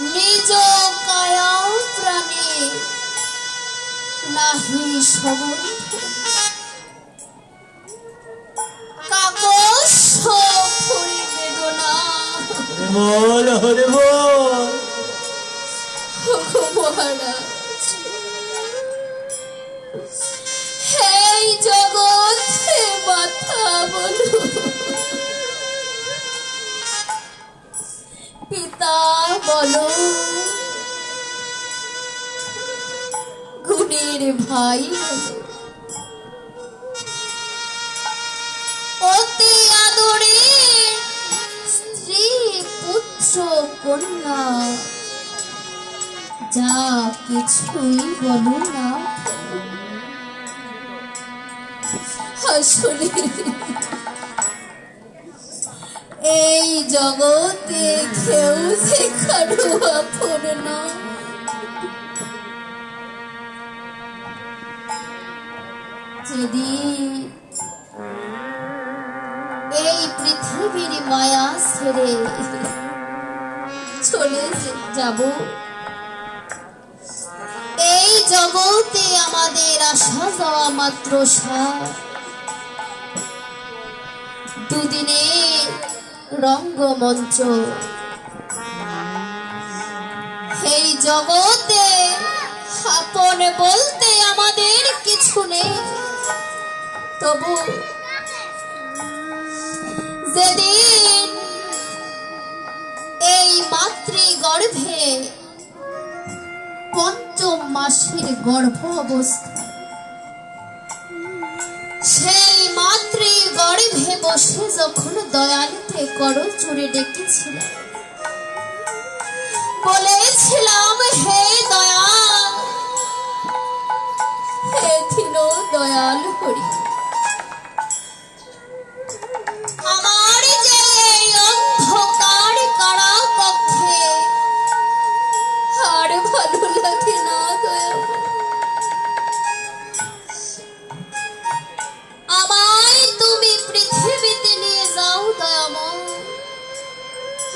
নিজ কায়া প্রাণে নাহি কাকস বেদনা। মহারাজ হেই জগতে মাথা বলো। পিতা বলো। গুণের ভাই। অতি আদরে স্ত্রী পুত্র কন্যা, যা কিছুই বলো না। আসলে এই জগতে কেউ যে কারও আপন না যেদিন এই পৃথিবীর মায়া ছেড়ে চলে যাব। এই জগতে আমাদের আসা যাওয়া মাত্র দুদিনে রঙ্গমঞ্চ। এই জগতে আপন বলতে তবু যেদিন এই মাতৃ গর্ভে পঞ্চম মাসের গর্ভ অবস্থা সেই মাতৃ গর্ভে বসে যখন দয়ালুকে করো চুরে ডেকেছিলাম, বলেছিলাম, হে দয়াল হে দয়াল হরি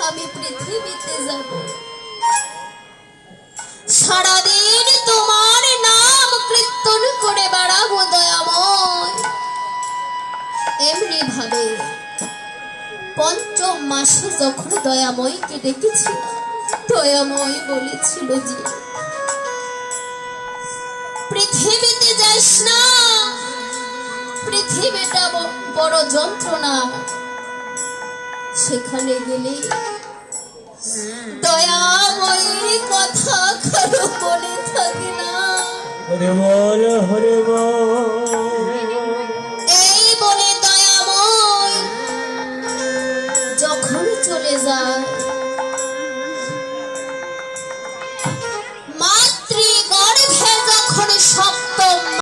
আমি পৃথিবীতে যাব। সারাদিন তোমার নাম কীর্তন করে বেড়াবো দয়াময়। ভাবে পঞ্চম মাসে যখন দয়াময়কে ডেকেছিল দয়াময় বলেছিল যে, পৃথিবীতে যাস না, পৃথিবীটা বড় যন্ত্রণা সেখানে গেলে দয়াময়ী কথা কারও মনে থাকি না। হরে এই বলে দয়াময় যখন চলে যায়